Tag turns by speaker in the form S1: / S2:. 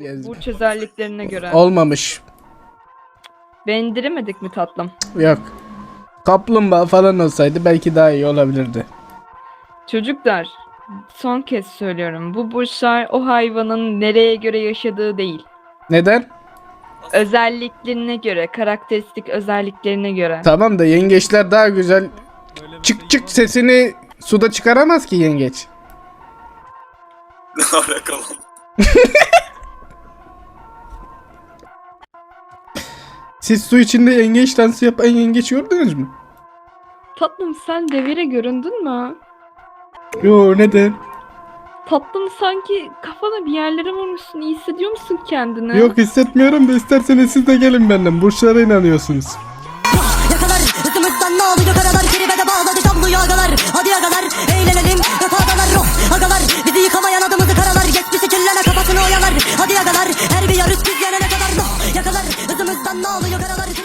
S1: burç özelliklerine göre.
S2: Olmamış.
S1: Beğendiremedik mi tatlım?
S2: Yok. Kaplumbağa falan olsaydı belki daha iyi olabilirdi.
S1: Çocuklar, son kez söylüyorum. Bu burçlar o hayvanın nereye göre yaşadığı değil.
S2: Neden?
S1: Özelliklerine göre, karakteristik özelliklerine göre.
S2: Tamam da yengeçler daha güzel. Çık çık sesini suda çıkaramaz ki yengeç.
S3: Ne alakalı?
S2: Siz su içinde yengeç dansı yapan yengeç gördünüz mü?
S1: Tatlım sen devire göründün mü?
S2: Yo neden?
S1: Tatlım sanki kafana bir yerlere vurmuşsun. İyi hissediyor musun kendini?
S2: Yok hissetmiyorum da isterseniz siz de gelin benden. Burçlara inanıyorsunuz.
S4: Yakalar hızımızdan ne oluyor karalar Kiribede bağladı tabloyu agalar anlamlı yok araları